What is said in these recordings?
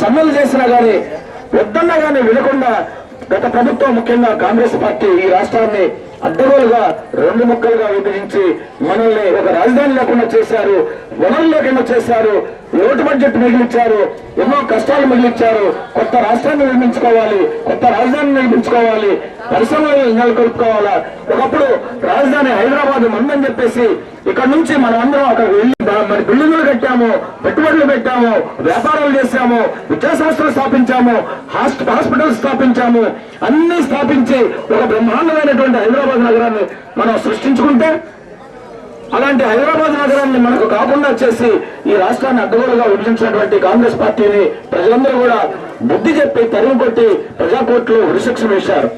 సమ్మెలు చేసినా గానీ వద్దన్నా గానీ వినకుండా గత ప్రభుత్వం ముఖ్యంగా కాంగ్రెస్ పార్టీ ఈ రాష్ట్రాన్ని అడ్డగోలుగా రెండు ముక్కలుగా విభజించి మనల్ని ఒక రాజధాని లేకుండా చేశారు వనరులు లేకుండా చేశారు లోటు బడ్జెట్ మిగిలిచ్చారు ఎన్నో కష్టాలు మిగిలిచ్చారు. కొత్త రాష్ట్రాన్ని నిర్మించుకోవాలి కొత్త రాజధాని నిర్మించుకోవాలి పరిశ్రమలు నెలకొల్పుకోవాలా? ఒకప్పుడు రాజధాని హైదరాబాద్ మందని చెప్పేసి ఇక్కడ నుంచి మనం అందరం అక్కడ వెళ్ళి పెట్టాము పెట్టుబడులు పెట్టాము వ్యాపారాలు చేశాము విద్యా సంస్థలు స్థాపించాము హాస్పిటల్ స్థాపించాము అన్ని స్థాపించి ఒక బ్రహ్మాండమైనటువంటి హైదరాబాద్ నగరాన్ని మనం సృష్టించుకుంటే అలాంటి హైదరాబాద్ నగరాన్ని మనకు కాకుండా చేసి ఈ రాష్ట్రాన్ని అడ్డగోలుగా విభజించినటువంటి కాంగ్రెస్ పార్టీని ప్రజలందరూ కూడా బుద్ధి చెప్పి తరిమి కొట్టి ప్రజాకోర్టులో ఉరిశిక్ష వేశారు.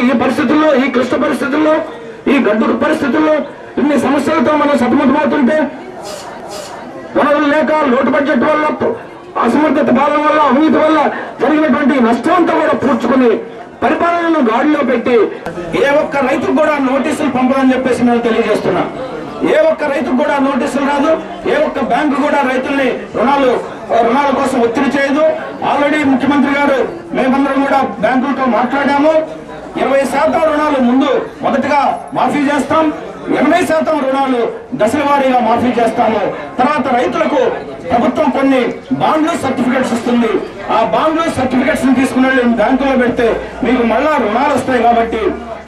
ఈ పరిస్థితుల్లో ఈ క్లిష్ట పరిస్థితుల్లో ఈ గడ్డు పరిస్థితుల్లో ఇన్ని సమస్యలతో మనం సతమతమవుతుంటే వనరులు లేక లోటు బడ్జెట్ వల్ల అసమర్థత పాలన వల్ల అవినీతి వల్ల జరిగినటువంటి నష్టం అంతా కూడా పూడ్చుకుని పరిపాలనను గాడిలో పెట్టి ఏ ఒక్క రైతుకు కూడా నోటీసులు పంపదని చెప్పేసి మేము తెలియజేస్తున్నాం. ఏ ఒక్క రైతుకు కూడా నోటీసులు రాదు ఏ ఒక్క బ్యాంకు కూడా రైతుల్ని రుణాలు రుణాల కోసం ఒత్తిడి చేయదు. ఆల్రెడీ ముఖ్యమంత్రి గారు మేమందరం కూడా బ్యాంకులతో మాట్లాడాము. ఇరవై శాతం రుణాలు ముందు మొదటగా మాఫీ చేస్తాం. ఎనభై శాతం రుణాలు దశలవారీగా మాఫీ చేస్తాము. తర్వాత రైతులకు ప్రభుత్వం కొన్ని బాండ్లు సర్టిఫికెట్స్ ఇస్తుంది. ఆ బాండ్లు సర్టిఫికెట్స్ తీసుకుని బ్యాంకులో పెడితే మీకు మళ్ళా రుణాలు వస్తాయి కాబట్టి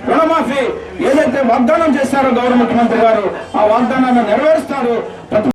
రుణమాఫీ ఏదైతే వాగ్దానం చేశారో గౌరవ ముఖ్యమంత్రి గారు ఆ వాగ్దానాన్ని నెరవేరుస్తారు.